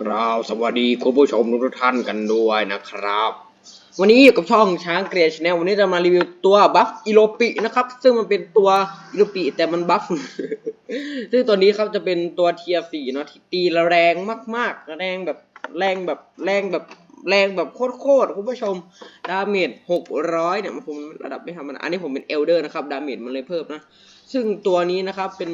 กราบสวัสดีคุณผู้ชมทุกท่านกันด้วยนะครับ วันนี้อยู่กับช่องช้างเกรชแนลวันนี้จะมารีวิวตัวบัฟอิโรปินะครับ ซึ่งมันเป็นตัวอิโรปิแต่มันบัฟ ซึ่งตัวนี้ครับจะเป็นตัวเทียร์สี่เนาะที่ตีแรงมากๆ แรงแบบแรงแบบแรงแบบแรงแบบโคตรๆคุณผู้ชมดาเมจหกร้อยเนี่ยผมระดับไม่ธรรมดาอันนี้ผมเป็นเอลเดอร์นะครับดาเมจมันเลยเพิ่มนะ ซึ่งตัวนี้นะครับเป็น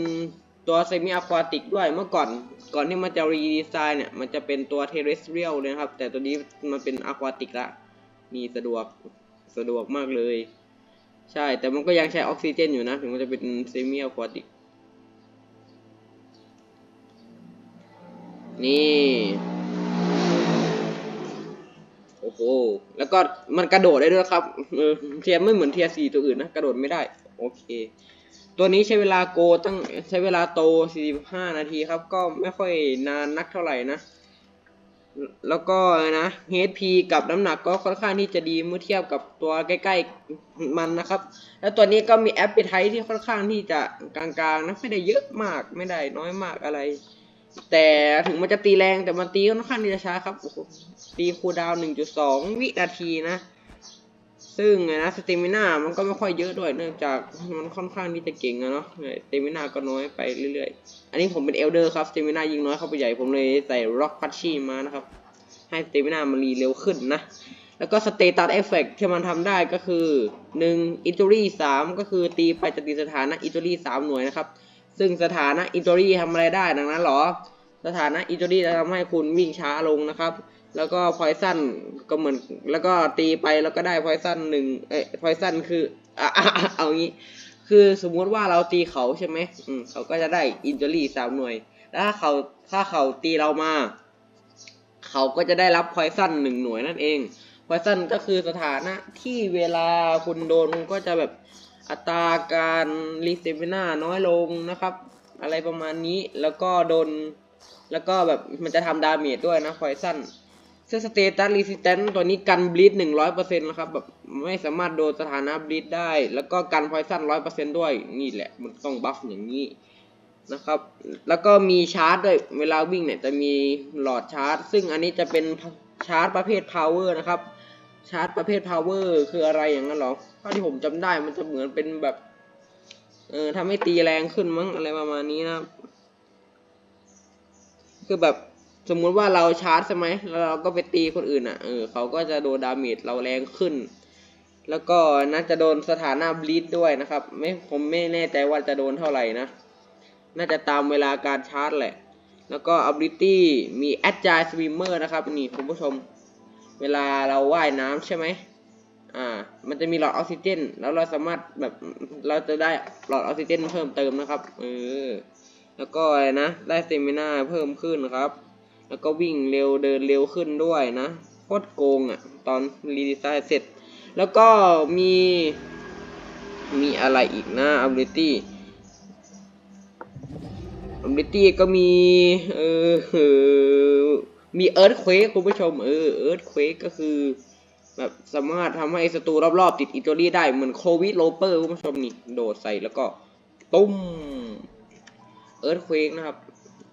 ตัวเซมิอะควาติกด้วยเมื่อก่อนก่อนที่มันจะรีดีไซน์เนี่ยมันจะเป็นตัวเทเรสเรียลนะครับ แต่ตัวนี้มันเป็นอะควาติกละนี่สะดวกสะดวกมากเลย ใช่แต่มันก็ยังใช้ออกซิเจนอยู่นะ ถึงมันจะเป็นเซมิอะควาติก นี่โอ้โหแล้วก็มันกระโดดได้ด้วยครับเออเทียมไม่เหมือนเทียสี่ตัวอื่นนะ กระโดดไม่ได้ โอเค ตัวนี้ใช้เวลาโกตั้งใช้เวลาโต 45 นาทีครับ ก็ไม่ค่อยนานนักเท่าไหร่นะ แล้วก็นะ HP กับน้ำหนักก็ค่อนข้างที่จะดีเมื่อเทียบกับตัวใกล้ๆมันนะครับ แล้วตัวนี้ก็มีแอปเปิลไทที่ค่อนข้างที่จะกลางๆนะไม่ได้เยอะมากไม่ได้น้อยมากอะไร แต่ถึงมันจะตีแรงแต่มันตีค่อนข้างที่จะช้าครับตีคูดาวน1.2 วินาทีนะ ซึ่งไงนะสเตมิน่ามันก็ไม่ค่อยเยอะด้วยเนื่องจากมันค่อนข้างที่จะเก่งอะเนาะสเตมิน่าก็น้อยไปเรื่อยๆ อันนี้ผมเป็นเอลเดอร์ครับสเตมิน่ายิงน้อยเข้าไปใหญ่ผมเลยใส่ร็อกพัชชี่มานะครับ ให้สเตมิน่ามันรีเร็วขึ้นนะ แล้วก็สเตตัสเอฟเฟกที่มันทำได้ก็คือ1อินจูรี่3ก็คือตีไปจะตีสถานะอินจูรี่3หน่วยนะครับ ซึ่งสถานะอินจูรี่ทำอะไรได้ดังนั้นหรอ สถานะอินจูรี่จะทำให้คุณวิ่งช้าลงนะครับ แล้วก็พอยซันก็เหมือน แล้วก็ตีไปแล้วก็ได้พอยซันหนึ่งเอ้ยพอยซันคืออะอะอะเอางี้ คือสมมุติว่าเราตีเขาใช่ไหมอืมเขาก็จะได้อินจูรี่สามหน่วยแล้วถ้าเขาถ้าเขาตีเรามา เขาก็จะได้รับพอยซันหนึ่งหน่วยนั่นเองพอยซันก็คือสถานะที่เวลาคุณโดนก็จะแบบอัตราการรีเซมิน่าน้อยลงนะครับ อะไรประมาณนี้แล้วก็โดน แล้วก็แบบมันจะทำดาเมจด้วยนะพอยซัน ซึ่งสเตตัสรีสิสแตนตัวนี้กันบลีดหนึ่งร้อยเปอร์เซ็นต์นะครับแบบไม่สามารถโดนสถานะบลีดได้ แล้วก็กันพอยซันร้อยเปอร์เซ็นต์ด้วยนี่แหละมันต้องบัฟอย่างนี้นะครับ แล้วก็มีชาร์จด้วยเวลาวิ่งเนี่ยจะมีหลอดชาร์จ ซึ่งอันนี้จะเป็นชาร์จประเภทพาวเวอร์นะครับ ชาร์จประเภทพาวเวอร์คืออะไรอย่างนั้นหรอเท่าที่ผมจำได้มันจะเหมือนเป็นแบบเออทำให้ตีแรงขึ้นมั้งอะไรประมาณนี้นะ คือแบบ สมมุติว่าเราชาร์จใช่ไหมแล้วเราก็ไปตีคนอื่นอะ เออเขาก็จะโดนดาเมจเราแรงขึ้น แล้วก็น่าจะโดนสถานะบลีดด้วยนะครับ ไม่ผมไม่แน่ใจว่าจะโดนเท่าไหร่นะ น่าจะตามเวลาการชาร์จแหละ แล้วก็ ability มี agile swimmer นะครับนี่คุณผู้ชม เวลาเราว่ายน้ำใช่ไหมอ่า มันจะมีหลอดออกซิเจน แล้วเราสามารถแบบเราจะได้หลอดออกซิเจนเพิ่มเติมนะครับ เออ แล้วก็อะไรนะ ได้สเตมิน่าเพิ่มขึ้นครับ แล้วก็วิ่งเร็วเดินเร็วขึ้นด้วยนะโคตรโกงอะ่ะ ตอนรีดีไซน์เสร็จ แล้วก็มีมีอะไรอีกนะ ability ability ก็มีเออมี earthquake คุณผู้ชม เออ earthquake ก็คือแบบสามารถทำให้ศัตรูรอบๆติดอินจูรี่ได้เหมือนโควิดโลเปอร์คุณผู้ชมนี่ โดดใส่แล้วก็ตุ้มเอิร์ธเควกนะครับ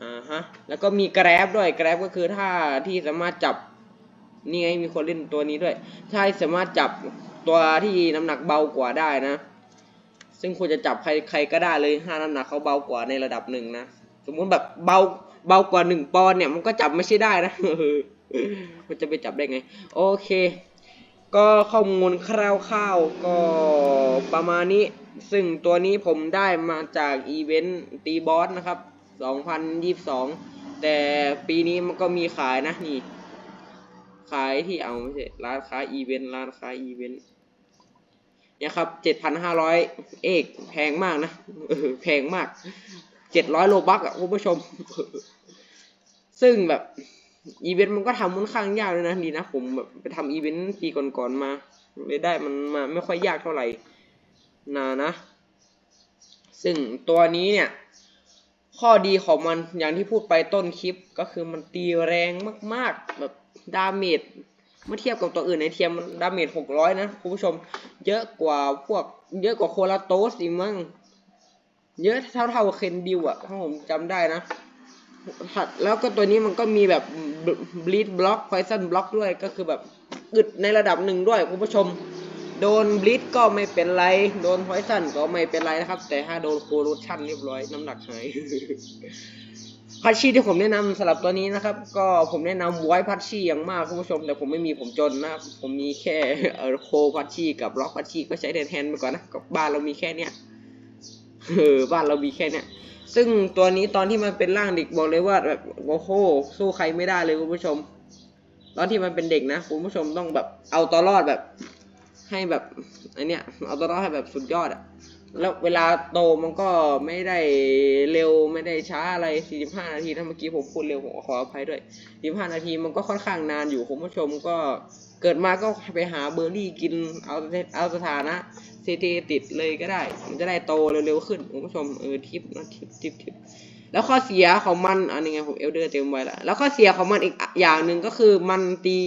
อ่าฮะ แล้วก็มีแกร็บด้วย แกร็บก็คือถ้าที่สามารถจับ นี่ไงมีคนเล่นตัวนี้ด้วยถ้าสามารถจับตัวที่น้ำหนักเบากว่าได้นะ ซึ่งคุณจะจับใครใครก็ได้เลยถ้าน้ำหนักเขาเบากว่าในระดับหนึ่งนะ สมมุติแบบเบาเบากว่าหนึ่งปอนด์เนี่ยมันก็จับไม่ใช่ได้นะมันจะไปจับได้ไง โอเค ก็ข้อมูลคร่าวๆก็ประมาณนี้ ซึ่งตัวนี้ผมได้มาจากอีเวนต์ตีบอสนะครับ 2022 แต่ปีนี้มันก็มีขายนะนี่ ขายที่เอาไม่ใช่ร้านค้าอีเวนต์ร้านค้าอีเวนต์เนี่ยครับ 7,500 เอกแพงมากนะแพงมาก 700 โลบักอะคุณผู้ชม ซึ่งแบบอีเวนต์มันก็ทำค่อนข้างยากเลยนะดีนะ ผมแบบไปทำอีเวนต์ปีก่อนๆมาเลยได้มันมาไม่ค่อยยากเท่าไหร่นานะ ซึ่งตัวนี้เนี่ย ข้อดีของมันอย่างที่พูดไปต้นคลิปก็คือมันตีแรงมากๆ แบบดาเมจเมื่อเทียบกับตัวอื่นในเทียมมันดาเมจหกร้อยนะคุณผู้ชม เยอะกว่าพวก เยอะกว่าโคลาโตสอีกมั้งเยอะเท่าๆเคนดิวอะถ้าผมจำได้นะผัดแล้วก็ตัวนี้มันก็มีแบบบลีดบล็อกไพซันบล็อกด้วยก็คือแบบอึดในระดับหนึ่งด้วยคุณผู้ชม โดนบลีดก็ไม่เป็นไร โดนไพซันก็ไม่เป็นไรนะครับ แต่ถ้าโดนโครูชั่นเรียบร้อยน้ำหนักหายพัชชีที่ผมแนะนำสำหรับตัวนี้นะครับ ก็ผมแนะนำไว้พัชชีอย่างมากคุณผู้ชม แต่ผมไม่มีผมจนนะครับ ผมมีแค่เออโคพัชชีกับล็อกพัชชีก็ใช้แทนๆไปก่อนนะกับบ้านเรามีแค่เนี้ยเออบ้านเรามีแค่เนี้ยซึ่งตัวนี้ตอนที่มันเป็นร่างเด็กบอกเลยว่าแบบโอ้โหสู้ใครไม่ได้เลยคุณผู้ชม ตอนที่มันเป็นเด็กนะคุณผู้ชมต้องแบบเอาตัวรอดแบบ ให้แบบอันเนี้ยเอาตัวรอดให้แบบสุดยอดอะแล้วเวลาโตมันก็ไม่ได้เร็วไม่ได้ช้าอะไร 45 นาทีถ้าเมื่อกี้ผมพูดเร็วผมขออภัยด้วย 45 นาทีมันก็ค่อนข้างนานอยู่คุณผู้ชมก็เกิดมาก็ไปหาเบอร์รี่กินเอาเอาสถานะ เซตติดเลยก็ได้ มันจะได้โตเร็วๆขึ้นคุณผู้ชมเออทิปนะทิปทิปทิปแล้วข้อเสียของมันอันนี้ไงผมเอลเดอร์เต็มไว้ล้วแล้วข้อเสียของมันอีกอย่างหนึ่งก็คือมันตี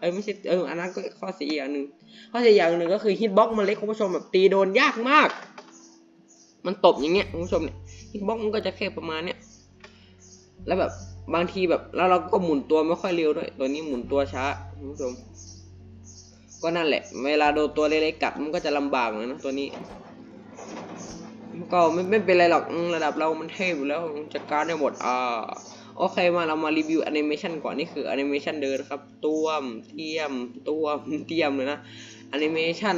เออไม่ใช่เอออันนั้นก็ข้อเสียอีกอย่างหนึ่งข้อเสียอย่างหนึ่งก็คือฮิตบ็อกมันเล็กคุณผู้ชมแบบตีโดนยากมาก มันตบอย่างเงี้ยคุณผู้ชมเนี่ยฮิตบ็อกมันก็จะแค่ประมาณเนี้ยแล้วแบบบางทีแบบแล้วเราก็หมุนตัวไม่ค่อยเร็วด้วยตัวนี้หมุนตัวช้าคุณผู้ชม ก็นั่นแหละ เวลาโดนตัวเล็กๆกัดมันก็จะลำบากนะตัวนี้ ก็ไม่ไม่เป็นไรหรอกระดับเรามันเทพอยู่แล้วจัดการได้หมดอ่าโอเคมาเรามารีวิวแอนิเมชันก่อนนี่คือแอนิเมชันเดินนะครับต้วมเทียมต้วมเทียมเลยนะแอนิเมชัน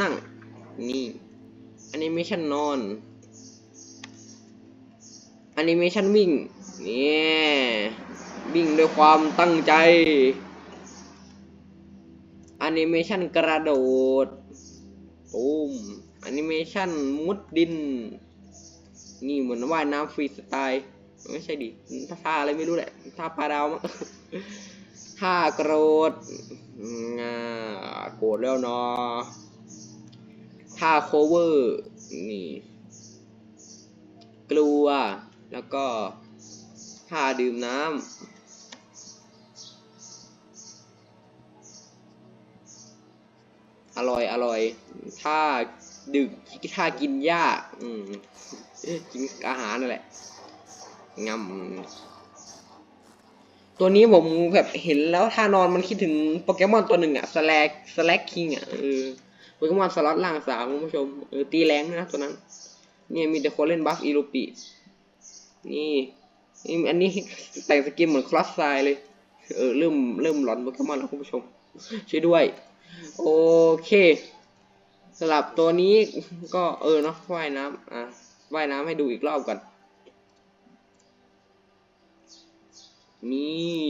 นั่งนี่แอนิเมชันนอนแอนิเมชันวิ่งเนี่ยวิ่งด้วยความตั้งใจ แอนิเมชันกระโดดตูมแอนิเมชันมุดดิน นี่เหมือนว่ายน้ำฟรีสไตล์ ไม่ใช่ดิท่าท่าอะไรไม่รู้แหละท่าปลาดาวมั้งท่าโกรธงาโกรธแล้วเนาะท่าโคเวอร์ นี่ กลัว แล้วก็ท่าดื่มน้ำ อร่อยอร่อยท่าดึกท่ากินหญ้า อืมกินอาหารนั่นแหละงำตัวนี้ผมแบบเห็นแล้วท่านอนมันคิดถึงโปเกมอนตัวหนึ่งอะสแลกสแลกคิงอะเออโปเกมอนสล็อตล่างสามคุณผู้ชมเออตีแรงนะตัวนั้น เนี่ยมีแต่คนเล่นบัฟอีลูปีนี่นี่อันนี้แต่งสกินเหมือนคลอสไซเลย เออเริ่มเริ่มหลอนโปเกมอนแล้วคุณผู้ชมช่วยด้วย โอเคสำหรับตัวนี้ก็เออเนาะว่ายน้ำอะว่ายน้ำให้ดูอีกรอบก่อน นี่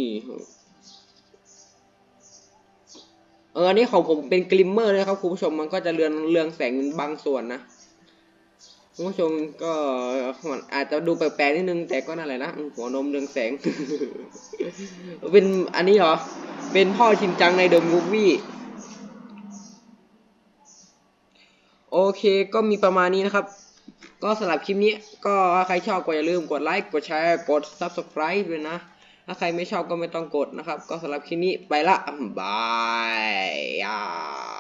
เอออันนี้ของผมเป็นกลิมเมอร์นะครับคุณผู้ชมมันก็จะเรืองเรืองแสงบางส่วนนะคุณผู้ชมก็มันอาจจะดูแปลกๆนิดนึงแต่ก็นั่นแหละนะหัวนมเรืองแสง เป็นอันนี้เหรอ เป็นพ่อชินจังในเดอะมูฟวี่ โอเคก็มีประมาณนี้นะครับ ก็สำหรับคลิปนี้ก็ถ้าใครชอบก็อย่าลืมกดไลค์กดแชร์กด subscribe ด้วยนะ ถ้าใครไม่ชอบก็ไม่ต้องกดนะครับ ก็สำหรับคลิปนี้ไปละบาย